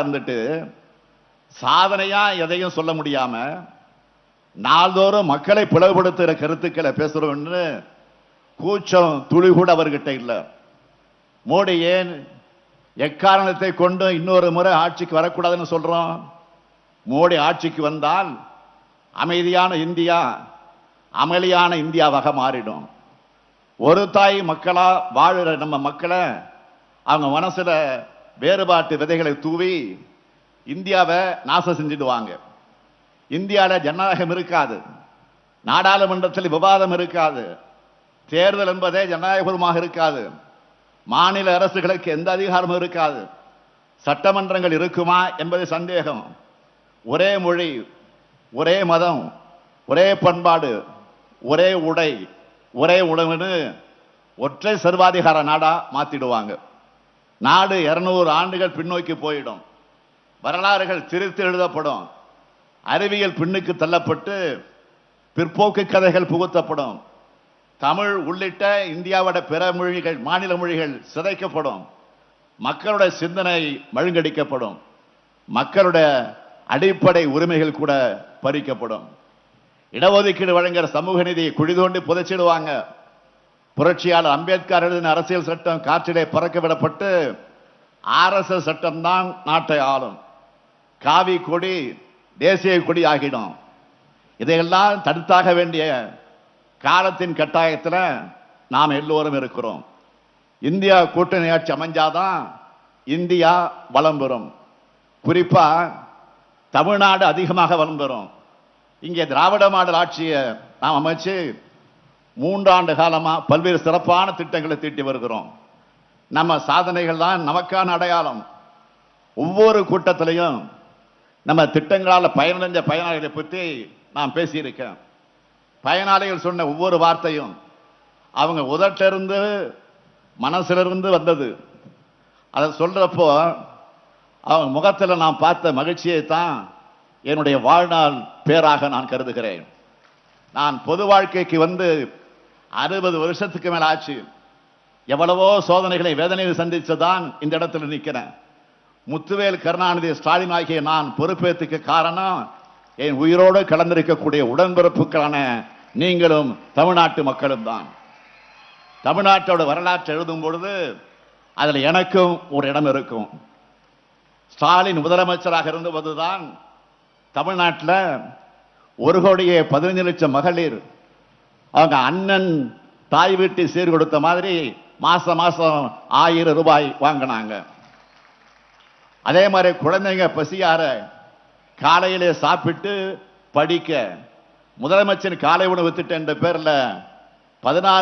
இருந்துட்டு சாதனையா எதையும் சொல்ல முடியாம நாள்தோறும் மக்களை பிளவுபடுத்துகிற கருத்துக்களை பேசுறோம்னு கூச்சம் துளி கூட அவர்கிட்ட இல்லை. மோடி ஏன் எக்காரணத்தை கொண்டு இன்னொரு முறை ஆட்சிக்கு வரக்கூடாதுன்னு சொல்றோம்? மோடி ஆட்சிக்கு வந்தால் அமைதியான இந்தியா அமளியான இந்தியாவாக மாறிடும். ஒரு தாய் மக்களா வாழுற நம்ம மக்களை அவங்க மனசுல வேறுபாட்டு விதைகளை தூவி இந்தியாவை நாசம் செஞ்சிடுவாங்க. இந்தியாவில் ஜனநாயகம் இருக்காது. நாடாளுமன்றத்தில் விவாதம் இருக்காது. தேர்தல் என்பதே ஜனநாயகபூர்வமாக இருக்காது. மாநில அரசுகளுக்கு எந்த அதிகாரமும் இருக்காது. சட்டமன்றங்கள் இருக்குமா என்பது சந்தேகம். ஒரே மொழி ஒரே மதம் ஒரே பண்பாடு ஒரே உடை ஒரே உணவுன்னு ஒற்றை சர்வாதிகார நாடா மாத்திடுவாங்க. நாடு இருநூறு ஆண்டுகள் பின்னோக்கி போயிடும். வரலாறுகள் திருத்தி எழுதப்படும். அறிவியல் பின்னுக்கு தள்ளப்பட்டு பிற்போக்கு கதைகள் புகுத்தப்படும். தமிழ் உள்ளிட்ட இந்தியாவோட பிற மொழிகள் மாநில மொழிகள் சிதைக்கப்படும். மக்களுடைய சிந்தனை மழுங்கடிக்கப்படும். மக்களுடைய அடிப்படை உரிமைகள் கூட பறிக்கப்படும். இடஒதுக்கீடு வழங்குற சமூக நிதியை குழி தோண்டி புதைச்சிடுவாங்க. புரட்சியாளர் அம்பேத்கர் எழுதின அரசியல் சட்டம் காற்றிலே பறக்க விடப்பட்டு ஆர்எஸ்எஸ் சட்டம்தான் நாட்டை ஆளும். காவி கொடி தேசிய கொடி ஆகிடும். இதையெல்லாம் தடுத்தாக வேண்டிய காலத்தின் கட்டாயத்தில் நாம் எல்லோரும் இருக்கிறோம். இந்தியா கூட்டணி ஆட்சி அமைஞ்சாதான் இந்தியா வளம் பெறும். குறிப்பாக தமிழ்நாடு அதிகமாக வளம் பெறும். இங்கே திராவிட மாடல் ஆட்சியை நாம் அமைச்சு மூன்றாண்டு காலமாக பல்வேறு சிறப்பான திட்டங்களை தீட்டி வருகிறோம். நம்ம சாதனைகள் தான் நமக்கான அடையாளம். ஒவ்வொரு கூட்டத்திலையும் நம்ம திட்டங்களால் பயனடைஞ்ச பயனாளிகளை பற்றி நான் பேசியிருக்கேன். பயனாளிகள் சொன்ன ஒவ்வொரு வார்த்தையும் அவங்க உதட்டிலிருந்து மனசிலிருந்து வந்தது. அதை சொல்கிறப்போ அவங்க முகத்தில் நான் பார்த்த மகிழ்ச்சியை தான் என்னுடைய வாழ்நாள் பேராக நான் கருதுகிறேன். நான் பொது வாழ்க்கைக்கு வந்து அறுபது வருஷத்துக்கு மேல ஆச்சு. எவ்வளவோ சோதனைகளை வேதனையில் சந்திச்சுதான் இந்த இடத்துல நிற்கிறேன். முத்துவேல் கருணாநிதி ஸ்டாலின் ஆகிய நான் பொறுப்பேற்றுக்க காரணம் என் உயிரோடு கலந்திருக்கக்கூடிய உடன்பிறப்புகளான நீங்களும் தமிழ்நாட்டு மக்களும் தான். தமிழ்நாட்டோட வரலாற்றை எழுதும் பொழுது அதில் எனக்கும் ஒரு இடம் இருக்கும். ஸ்டாலின் முதலமைச்சராக இருந்தபோதுதான் தமிழ்நாட்டில் ஒரு கோடியே பதினஞ்சு லட்சம் மகளிர் அவங்க அண்ணன் தாய் வீட்டு சீர் கொடுத்த மாதிரி மாசம் மாசம் ஆயிரம் ரூபாய் வாங்கினாங்க. அதே மாதிரி குழந்தைங்க பசியார காலையிலே சாப்பிட்டு படிக்க. முதலமைச்சர் காலை உணவு திட்டம் என்ற பேர்ல பதினாறு